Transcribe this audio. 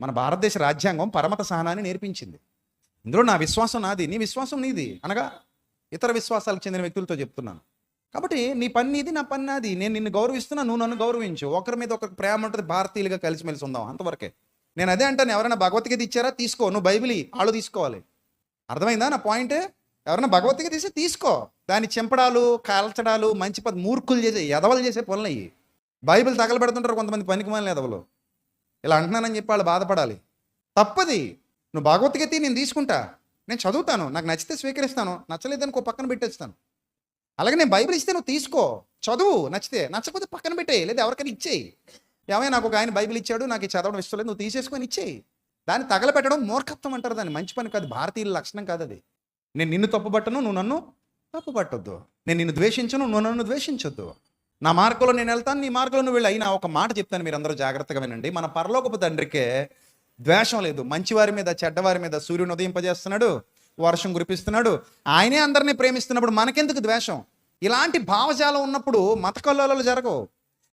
మన భారతదేశ రాజ్యాంగం పరమత సహనాన్ని నేర్పించింది. ఇందులో నా విశ్వాసం నాది నీ విశ్వాసం నీది అనగా ఇతర విశ్వాసాలకు చెందిన వ్యక్తులతో చెప్తున్నాను. కాబట్టి నీ పని నీది నా పని నాది. నేను నిన్ను గౌరవిస్తున్నా నువ్వు నన్ను గౌరవించు. ఒకరి మీద ఒకరికి ప్రేమ ఉంటుంది భారతీయులుగా కలిసిమెలిసి ఉందాం అంతవరకే. నేను అదే అంటాను ఎవరైనా భగవద్గీత ఇచ్చారా? తీసుకో. నువ్వు బైబిల్ ఆళ్ళు వాళ్ళు తీసుకోవాలి. అర్థమైందా నా పాయింట్ ఎవరైనా భగవద్గీత తీసి తీసుకో. దాని చెంపడాలు కాల్చడాలు మంచి పది మూర్ఖులు చేసే ఎదవలు చేసే పనులు అయ్యి. బైబిల్ తగలబెడుతుంటారు కొంతమంది పనికి మాలిన ఎదవలు ఇలా అంటున్నానని చెప్పి వాళ్ళు బాధపడాలి. తప్పది. నువ్వు భగవద్గీత నేను తీసుకుంటా. నేను చదువుతాను. నాకు నచ్చితే స్వీకరిస్తాను. నచ్చలేదని ఒక పక్కన పెట్టేస్తాను. అలాగే నేను బైబిల్ ఇస్తే నువ్వు తీసుకో. చదువు నచ్చితే. నచ్చకపోతే పక్కన పెట్టేయి. లేదా ఎవరికైనా ఇచ్చేయి. ఏమైనా నాకు ఒక ఆయన బైబిల్ ఇచ్చాడు. నాకు చదవడం ఇష్టం లేదు. నువ్వు తీసేసుకొని ఇచ్చేయి. దాన్ని తగలపెట్టడం మూర్ఖత్వం అంటారు దాన్ని. మంచి పని కాదు. భారతీయుల లక్షణం కాదు అది. నేను నిన్ను తప్పుపట్టను నువ్వు నన్ను తప్పుపట్టొద్దు. నేను నిన్ను ద్వేషించను నువ్వు నన్ను ద్వేషించొద్దు. నా మార్గంలో నేను వెళ్తాను నీ మార్గంలో నువ్వు వెళ్ళి. అయినా ఒక మాట చెప్తాను మీరు అందరూ జాగ్రత్తగా వినండి. మన పరలోకపు తండ్రికే ద్వేషం లేదు. మంచివారి మీద చెడ్డవారి మీద సూర్యుని ఉదయింపజేస్తున్నాడు వర్షం కురిపిస్తున్నాడు. ఆయనే అందరినీ ప్రేమిస్తున్నప్పుడు మనకెందుకు ద్వేషం? ఇలాంటి భావజాలం ఉన్నప్పుడు మత కల్లోలాలు జరగవు.